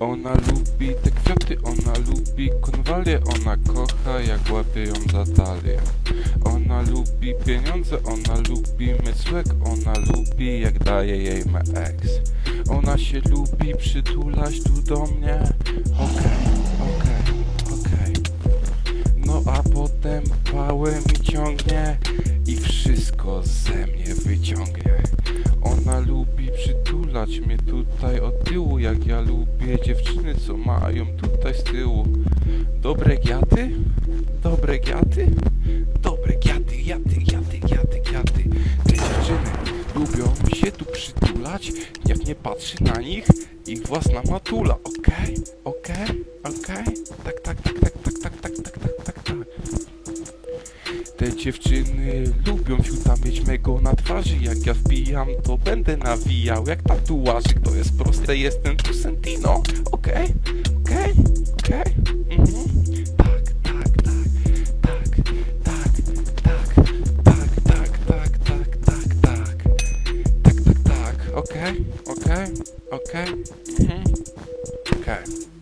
Ona lubi te kwiaty, ona lubi konwalie, ona kocha jak łapie ją za talię. Ona lubi pieniądze, ona lubi mysłek, ona lubi jak daje jej me ex. Ona się lubi przytulać tu do mnie. Okej, okej, okej. No a potem pałę mi ciągnie i wszystko ze mnie wyciągnie. Tutaj od tyłu, jak ja lubię dziewczyny, co mają tutaj z tyłu. Dobre giaty? Dobre giaty? Dobre giaty, jaty, jaty, jaty, jaty. Te dziewczyny lubią się tu przytulać, niech nie patrzy na nich ich własna matula. Okej, okej, okej. Tak, tak, tak, tak, tak, tak, tak, tak, tak, tak, tak. Te dziewczyny lubią fiuta mieć mego na twarzy Jak ja wbijam, to będę nawijał Jak tatuażyk, to jest proste, jestem tu Sentino Okej, okej, okej mhm. Tak, tak, tak, tak, tak, tak, tak, tak, tak, tak, tak, tak Tak, tak, tak, okej, okej, okej mhm. Okej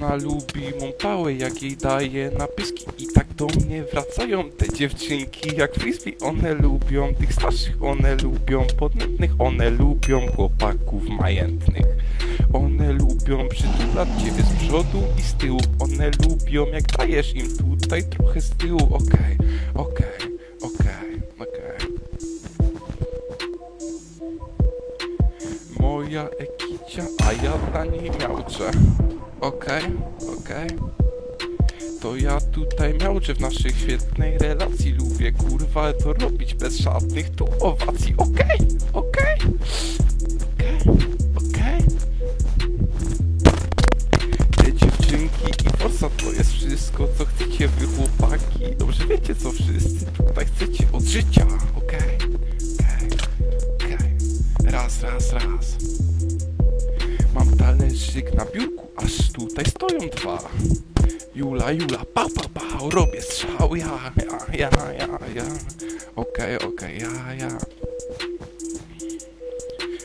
ona lubi mą jak jej daję napiski. I tak do mnie wracają te dziewczynki jak frisbee. One lubią tych starszych, one lubią podnętnych One lubią chłopaków majętnych. One lubią przytulać ciebie z przodu i z tyłu. One lubią jak dajesz im tutaj trochę z tyłu. Okej, okej, okej, okej. Moja ekicia, a ja dla niej miałczę Okej, okej. To ja tutaj miałczę w naszej świetnej relacji. Lubię kurwa to robić bez żadnych tu owacji. Okej, okej, okej, okej. Te dziewczynki i forsa to jest wszystko, co chcecie wy chłopaki. Dobrze wiecie, co wszyscy tutaj chcecie od życia. Okej, okej, okej. Raz, raz, raz. Talerzyk na biurku, aż tutaj stoją dwa. Jula, Jula, pa, pa, pa, robię strzał, ja, ja, ja, ja, ja. Okej, okej, ja, ja.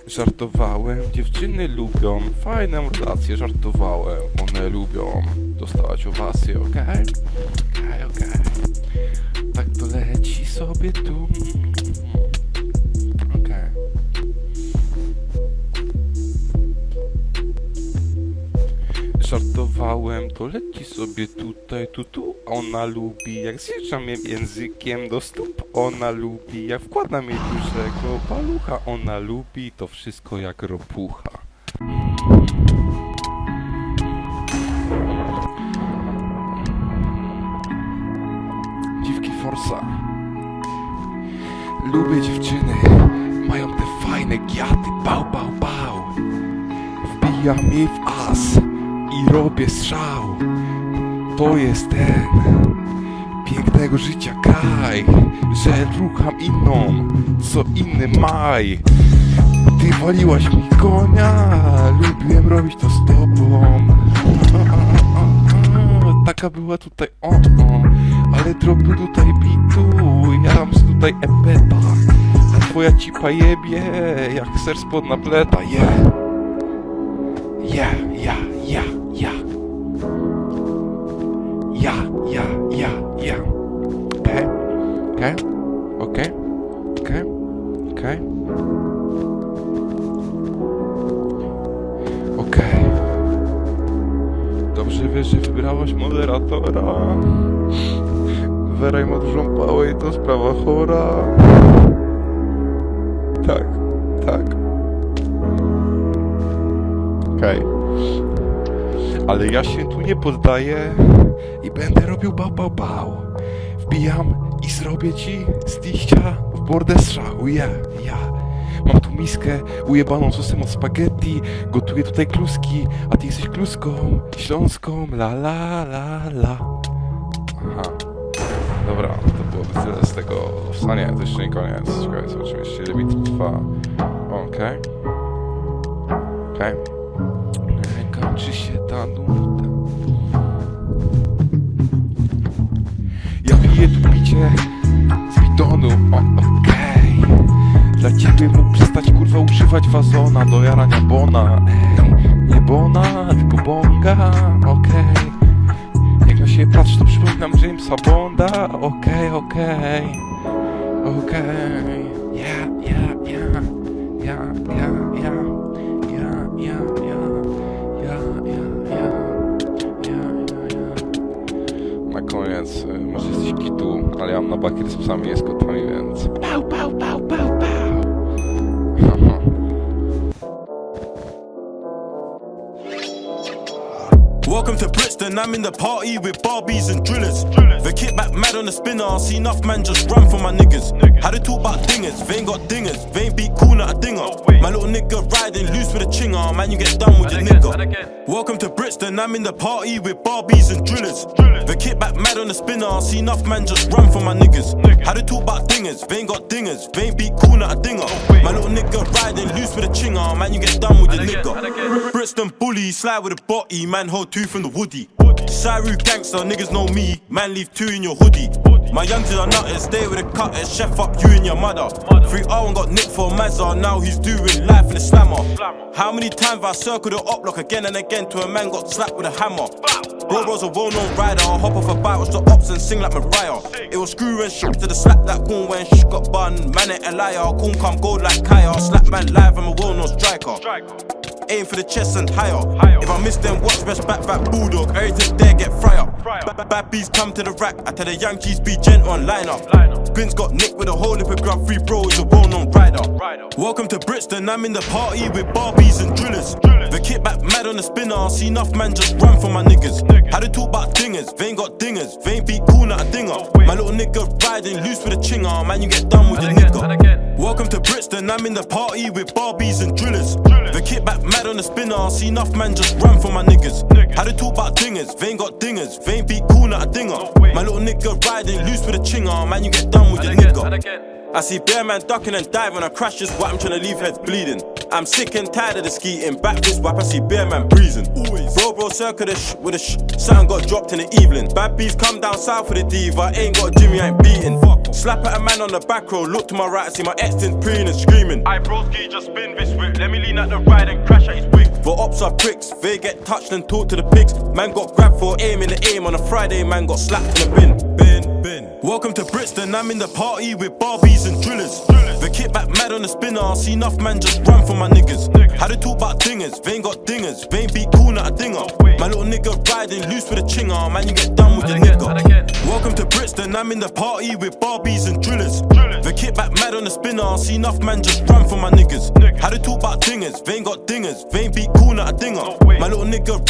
Żartowałem, dziewczyny lubią fajną relację, żartowałem, one lubią dostawać owacje, okej? Okej, okej. Tak to leci sobie tu. Żartowałem, to leci sobie tutaj, tu, tu. Ona lubi, jak zjeżdżam jej językiem do stóp. Ona lubi, jak wkładam jej dużego palucha. Ona lubi to wszystko jak ropucha. Dziwki Forsa. Lubię dziewczyny, mają te fajne giaty, bał, bał, bał. Wbijam jej w as robię strzał. To jest ten pięknego życia kraj, że rucham inną, co inny maj. Ty waliłaś mi konia, lubiłem robić to z tobą. Taka była tutaj o, ale drobny tutaj bitu, jaram z tutaj epeta. A twoja cipa jebie, jak ser spod napleta, yeah. Ja, ja, okej, okej, okej, okej. Okej. Dobrze wiesz, że wybrałaś moderatora. Weraj ma dużą pałę i to sprawa chora. Tak, tak. Okej. Ale ja się tu nie poddaję i będę robił bał, bał, bał. Wbijam i zrobię ci z liścia w bordę strzału. Ja. Mam tu miskę ujebaną sosem od spaghetti, gotuję tutaj kluski, a ty jesteś kluską śląską, la la la la. Aha. Dobra, to byłoby tyle z tego wstania, to jeszcze nie koniec. Czekaj, zobaczymy, jeszcze ile bit trwa. Okej. Okej. Kończy się ta nuda. Piję tu picie z bidonu, okej. Dla ciebie mógł przestać kurwa używać wazona do jarania bona, ej. Nie Bona, tylko Bonga, okej. Jak na siebie patrzę, to przypominam Jamesa Bonda, okej, okej. Okej. Ja, ja, ja Ja, ja, ja Ja, z psami i z Welcome to Brixton, I'm in the party with Barbies and drillers. The kit back mad on the spinner, I see enough man just run for my niggas. How they talk about dingers, they ain't got dingers, they ain't beat cool, not a dinger. My little nigga riding loose with a chinger, man, you get done with your nigga. Welcome to Brixton, I'm in the party with Barbies and drillers. The kit back mad on the spinner, I see enough man just run for my niggas. How they talk about dingers, they ain't got dingers, they ain't beat cool, not a dinger. My little nigga riding loose with a chinger, man, you get done with your nigga. Brixton bully, slide with a body, man, hold two from the woody. Saru gangster, niggas know me, man, leave two in your hoodie. My youngsters are nutters, stay with the cutters, chef up you and your mother. 3R got nicked for Mazza, now he's doing life in the slammer. How many times I circled the up block again and again till a man got slapped with a hammer? Bro, bro's a well known rider, I'll hop off a bike, watch the ops and sing like Mariah. It was screw and shit to the slap that corn when sh got bun. Man, it a liar, corn come gold like Kaya. Slap man live, I'm a well known striker. Aim for the chest and higher. higher. If I miss them, watch best back back bulldog. Everything there get fryer. Bad, bad bees come to the rack. I tell the young Yankees be gent on line up. Bins got nicked with a whole lip of grub. Free bro is a well known rider. Welcome to Brixton. I'm in the party with Barbies and drillers. The kit back mad on the spinner. See enough man just run for my niggas. How they talk about dingers? They ain't got dingers. They ain't beat cool, not a dinger. My little nigga riding loose with a chinger. Man, you get done with your nigga. Welcome to Brixton. I'm in the party with Barbies and drillers. The kit back mad on the spinner. See enough man just run for my niggas. How they talk about dingers? Ain't got dingers. Ain't beat cool, not a dinger. My little nigga riding loose with a chinger. Man, you get done with your nigga. I see bear man ducking and diving. I crash just what I'm trying to leave heads bleeding. I'm sick and tired of the skeeting. Back this wap, I see bear man breezing. Bro, bro, circle the sh with a sh. Something got dropped in the evening. Bad bees come down south with the diva. Ain't got Jimmy, I ain't beating. Slap at a man on the back row. Look to my right, see my ex in preen and screaming. I broski just spin this whip. Let me lean at the ride and crash at his wig. For ops are pricks, they get touched and talk to the pigs. Man got grabbed for aim in the aim on a Friday, man got slapped in the bin. Bin, bin. Welcome to Brixton, I'm in the party with Barbies and drillers. The kit back mad on the spinner, see enough man just run for my niggas. How they talk about dingers, they ain't got dingers, they ain't beat cool, not a dinger. My little nigga riding loose with a chinger, man, you get done with your nigga. Welcome to Brixton, I'm in the party with Barbies and drillers. The kit back mad on the spinner, I see enough man just run for my niggas. How they talk about dingers, they ain't got dingers, they ain't beat cool, not a dinger. My little nigga